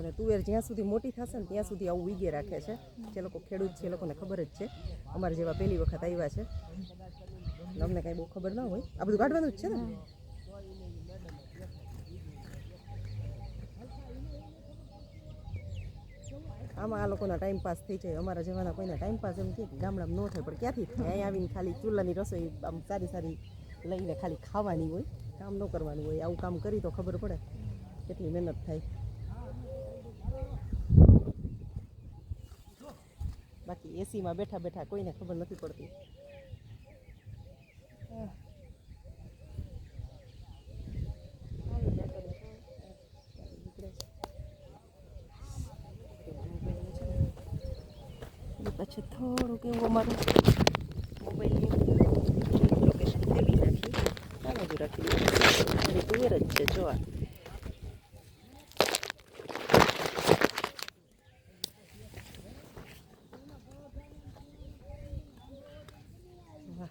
અને તુવેર જ્યાં સુધી મોટી થશે ને ત્યાં સુધી આવું ઉગે રાખે છે. જે લોકો ખેડૂત છે, એ લોકોને ખબર જ છે. અમારા જેવા પહેલી વખત આવ્યા છે. અમને કાંઈ બહુ ખબર ના હોય. આ બધું કાઢવાનું જ છે ને? આમાં આ લોકોના ટાઈમ પાસ થઈ જાય. અમારા જેવાના કોઈના ટાઈમ પાસ એમ કે ગામડામાં ન થાય. પણ ક્યાંથી થાય? અહીંયા આવીને ખાલી ચૂલાની રસોઈ આમ સારી સારી લઈને ખાલી ખાવાની હોય. કામ ન કરવાનું હોય. આવું કામ કરી તો ખબર પડે. કેટલી મહેનત થાય. એસીમાં બેઠા બેઠા કોઈને ખબર નથી પડતી. પછી થોડુંક એવું અમારું મોબાઈલની લોકેશન જ રાખી જ છે જો આ વાહ.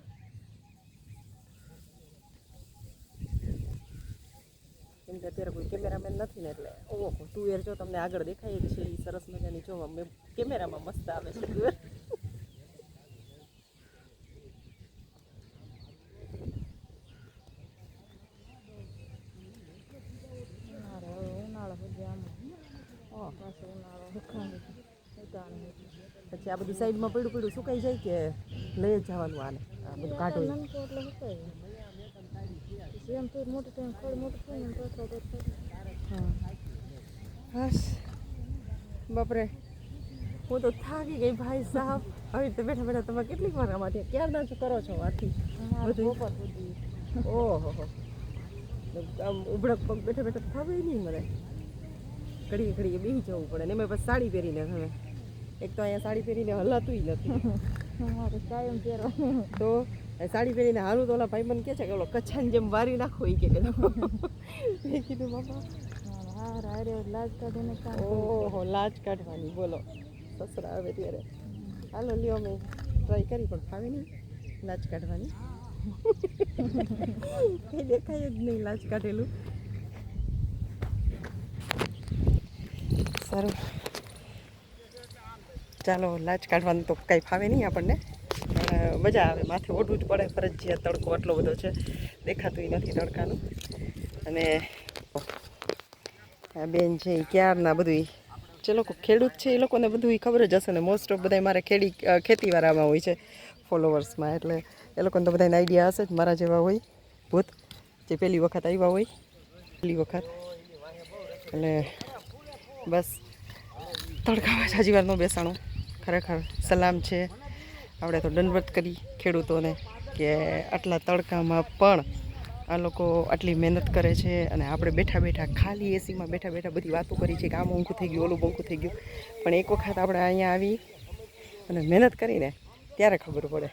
કેમ કે અત્યારે કોઈ કેમેરામેન નથી ને એટલે ઓહો તુવેર જો તમને આગળ દેખાય જ છે એ સરસ મજાની જોવા મેં કેમેરામાં મસ્ત આવે છે. તુવેર ઉનાળો હવે ઉનાળો સુધી આમ ઓહ. પાછો ઉનાળો. સુકાણી ઉતાણી પછી આ બધું સાઈડમાં પડ્યું પડ્યું સુકાઈ જાય કે લઈ જ જવાનું આને? આ બધું કાઢો મોટું થાય મોટું ને તો બસ બાપરે હું તો થાકી ગઈ ભાઈ સાહેબ આવી રીતે બેઠા બેઠા તમે કેટલીક વાર આમાંથી ક્યારના જ કરો છો આથી બધું? ઓહો આમ ઉભડક પગ બેઠા બેઠા ફાવે નહીં મને ઘડીએ ઘડીએ બેસી જવું પડે ને એમાં પછી સાડી પહેરીને હવે એક તો અહીંયા સાડી પહેરીને હલાતુંય નથી તો સાડી પહેરીને હારું તો ઓલા ભાઈ મને કે છે કે ઓલો કચ્છાની જેમ વારી નાખો એ કે મેં કીધું કામ ઓહો, લાજ કાઢવાની, બોલો. સસરા આવે ત્યારે. હાલો, લ્યો મેં ટ્રાય કરી, પણ ફાવે નહીં. લાજ કાઢવાની. કંઈ દેખાય જ નહીં લાજ કાઢેલું. સારું. ચાલો, લાજ કાઢવાનું તો કાંઈ ફાવે નહીં આપણને. પણ મજા આવે, માથે ઓઢવું જ પડે, ફરજિયાત તડકો આટલો બધો છે. દેખાતું નથી તડકાનું. અને આ બેન છે એ ક્યારના બધું જે લોકો ખેડૂત છે, એ લોકોને બધું એ ખબર જ હશે ને. મોસ્ટ ઓફ બધા મારા ખેડી ખેતીવાળામાં હોય છે ફોલોવર્સમાં એટલે એ લોકોને તો બધાને આઈડિયા હશે જ મારા જેવા હોય. ભૂત, જે પહેલી વખત આવ્યા હોય. પહેલી વખત. એટલે, બસ. તડકામાં જાજી વાર ન બેસાણું. ખરેખર સલામ છે. આપણે તો દંડવત કરી ખેડૂતોને કે આટલા તડકામાં પણ આ લોકો આટલી મહેનત કરે છે અને આપણે બેઠા બેઠા ખાલી એસીમાં બેઠા બેઠા બધી વાતો કરી છે કે આમ ઊંઘું થઈ ગયું, ઓલું બંકું થઈ ગયું. પણ એક વખત આપણે અહીંયા આવી અને મહેનત કરીને ત્યારે ખબર પડે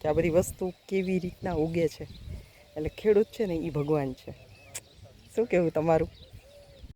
કે આ બધી વસ્તુ કેવી રીતના ઉગે છે. એટલે ખેડૂત છે ને એ ભગવાન છે. શું કહેવું તમારું?